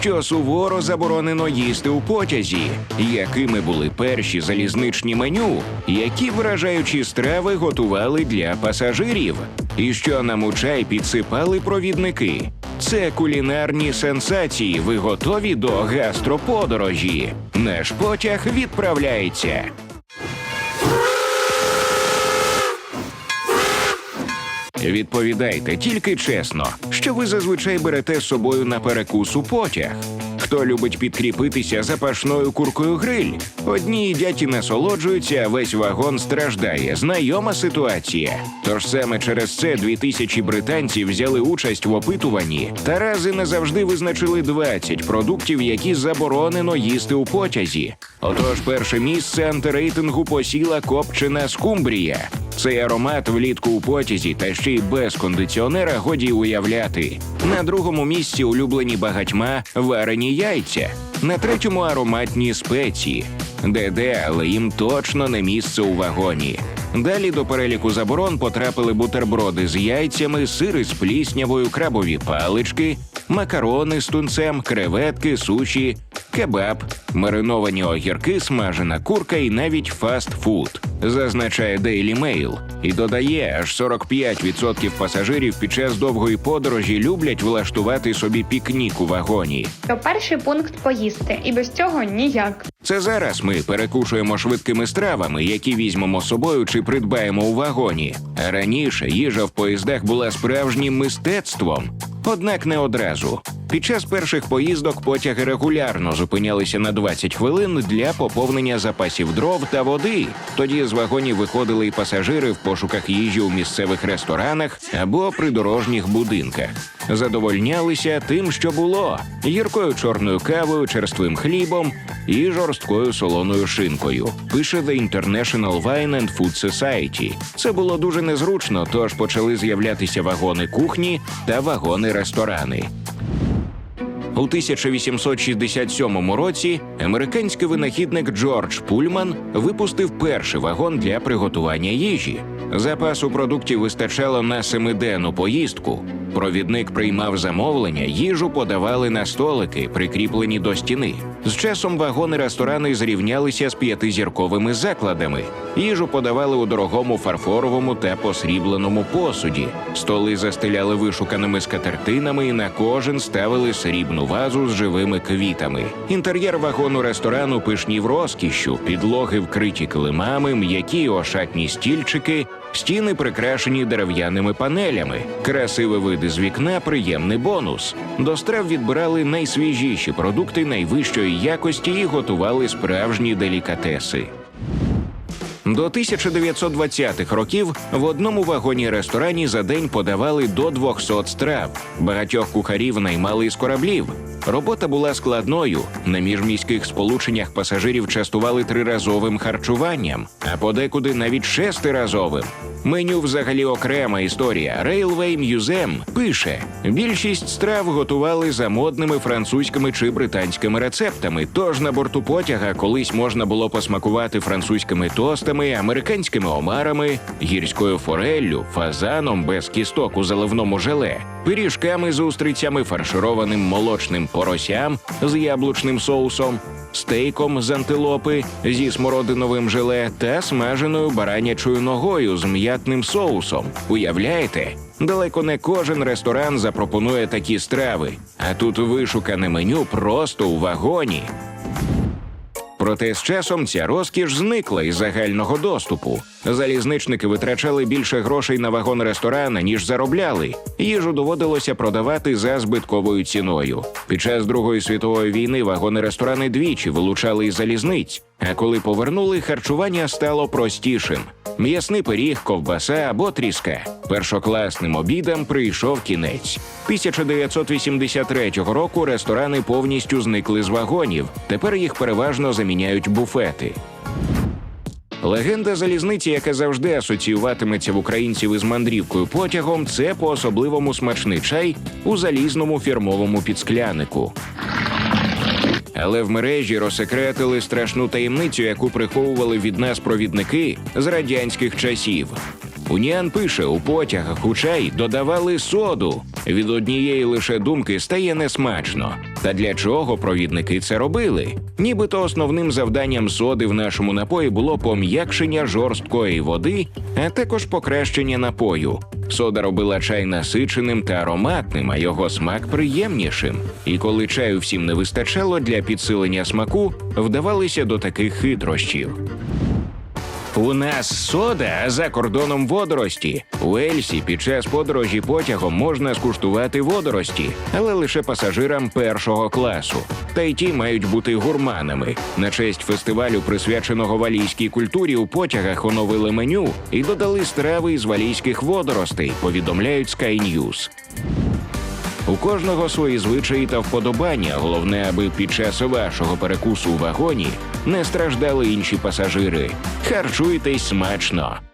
що суворо заборонено їсти у потязі, якими були перші залізничні меню, які вражаючі страви готували для пасажирів, і що нам у чай підсипали провідники. Це кулінарні сенсації. Ви готові до гастроподорожі. Наш потяг відправляється. Відповідайте тільки чесно, що ви зазвичай берете з собою на перекус у потяг. Хто любить підкріпитися запашною куркою гриль? Одні їдять і насолоджуються, а весь вагон страждає. Знайома ситуація. Тож саме через це дві тисячі британців взяли участь в опитуванні та рази назавжди визначили 20 продуктів, які заборонено їсти у потязі. Отож, перше місце антирейтингу посіла копчена скумбрія. Цей аромат влітку у потязі та ще й без кондиціонера годі уявляти. На другому місці улюблені багатьма варені яйця. На третьому ароматні спеції. Де-де, але їм точно не місце у вагоні. Далі до переліку заборон потрапили бутерброди з яйцями, сири з пліснявою, крабові палички, макарони з тунцем, креветки, суші, кебаб, мариновані огірки, смажена курка і навіть фастфуд, зазначає Daily Mail. І додає, аж 45% пасажирів під час довгої подорожі люблять влаштувати собі пікнік у вагоні. То перший пункт поїсти, і без цього ніяк. Це зараз ми перекушуємо швидкими стравами, які візьмемо з собою чи придбаємо у вагоні. А раніше їжа в поїздах була справжнім мистецтвом. Однак не одразу. Під час перших поїздок потяги регулярно зупинялися на 20 хвилин для поповнення запасів дров та води. Тоді з вагонів виходили й пасажири в пошуках їжі у місцевих ресторанах або придорожніх будинках. Задовольнялися тим, що було: гіркою чорною кавою, черствим хлібом і жорсткою солоною шинкою. Пише The International Wine and Food Society. Це було дуже незручно, тож почали з'являтися вагони кухні та вагони ресторани. У 1867 році американський винахідник Джордж Пульман випустив перший вагон для приготування їжі. Запасу продуктів вистачало на семиденну поїздку. Провідник приймав замовлення, їжу подавали на столики, прикріплені до стіни. З часом вагони ресторани зрівнялися з п'ятизірковими закладами. Їжу подавали у дорогому фарфоровому та посрібленому посуді. Столи застеляли вишуканими скатертинами і на кожен ставили срібну вазу з живими квітами. Інтер'єр вагону ресторану пишнів розкішшю, підлоги вкриті килимами, м'які ошатні стільчики, стіни прикрашені дерев'яними панелями. Красиві види з вікна приємний бонус. До страв відбирали найсвіжіші продукти найвищої якості і готували справжні делікатеси. До 1920-х років в одному вагоні ресторані за день подавали до 200 страв. Багатьох кухарів наймали із кораблів. Робота була складною. На міжміських сполученнях пасажирів частували триразовим харчуванням, а подекуди навіть шестиразовим. Меню взагалі окрема історія. Railway Museum пише: більшість страв готували за модними французькими чи британськими рецептами. Тож на борту потяга колись можна було посмакувати французькими тостами, американськими омарами, гірською фореллю, фазаном без кісток у заливному желе, пиріжками з устрицями, фаршированим молочним поросям з яблучним соусом, стейком з антилопи зі смородиновим желе та смаженою баранячою ногою з м'ятним соусом. Уявляєте? Далеко не кожен ресторан запропонує такі страви, а тут вишукане меню просто у вагоні. Проте з часом ця розкіш зникла із загального доступу. Залізничники витрачали більше грошей на вагон ресторана, ніж заробляли. Їжу доводилося продавати за збитковою ціною. Під час Другої світової війни вагони ресторани двічі вилучали із залізниць. А коли повернули, харчування стало простішим: м'ясний пиріг, ковбаса або тріска. Першокласним обідам прийшов кінець. 1983 року ресторани повністю зникли з вагонів. Тепер їх переважно заміняють буфети. Легенда залізниці, яка завжди асоціюватиметься в українців із мандрівкою потягом, це по особливому смачний чай у залізному фірмовому підсклянику. Але в мережі розсекретили страшну таємницю, яку приховували від нас провідники з радянських часів. Уніан пише, у потягах у чай додавали соду. Від однієї лише думки стає несмачно. Та для чого провідники це робили? Нібито основним завданням соди в нашому напої було пом'якшення жорсткої води, а також покращення напою. Сода робила чай насиченим та ароматним, а його смак приємнішим. І коли чаю всім не вистачало для підсилення смаку, вдавалися до таких хитрощів. У нас сода, а за кордоном водорості. У Ельсі під час подорожі потягом можна скуштувати водорості, але лише пасажирам першого класу. Та й ті мають бути гурманами. На честь фестивалю, присвяченого валійській культурі, у потягах оновили меню і додали страви із валійських водоростей. Повідомляють Sky News. У кожного свої звичаї та вподобання. Головне, аби під час вашого перекусу у вагоні не страждали інші пасажири. Харчуйтесь смачно.